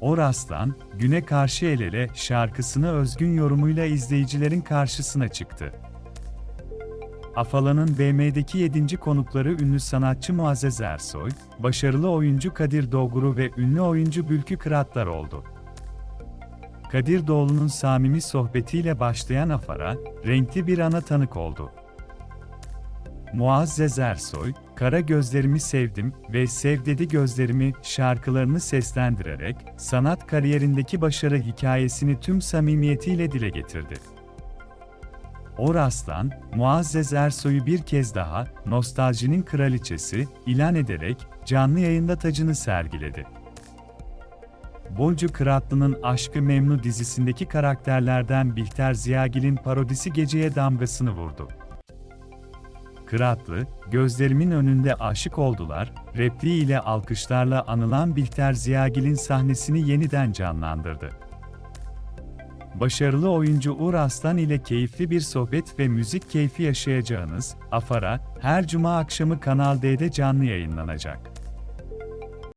Oraslan, Güne Karşı El Ele şarkısını özgün yorumuyla izleyicilerin karşısına çıktı. Afala'nın BM'deki 7. konukları ünlü sanatçı Muazzez Ersoy, başarılı oyuncu Kadir Doğguru ve ünlü oyuncu Bülkü Kıratlar oldu. Kadir Doğulu'nun samimi sohbetiyle başlayan Afar'a, renkli bir ana tanık oldu. Muazzez Ersoy, Kara Gözlerimi Sevdim ve Sev Dedi Gözlerimi şarkılarını seslendirerek, sanat kariyerindeki başarı hikayesini tüm samimiyetiyle dile getirdi. Oraslan, Muazzez Ersoy'u bir kez daha, nostaljinin kraliçesi, ilan ederek, canlı yayında tacını sergiledi. Bolcu Kıratlı'nın Aşkı Memnu dizisindeki karakterlerden Bihter Ziyagil'in parodisi geceye damgasını vurdu. Kıratlı, gözlerimin önünde aşık oldular, repliği ile alkışlarla anılan Bihter Ziyagil'in sahnesini yeniden canlandırdı. Başarılı oyuncu Uğur Aslan ile keyifli bir sohbet ve müzik keyfi yaşayacağınız Afara, her cuma akşamı Kanal D'de canlı yayınlanacak.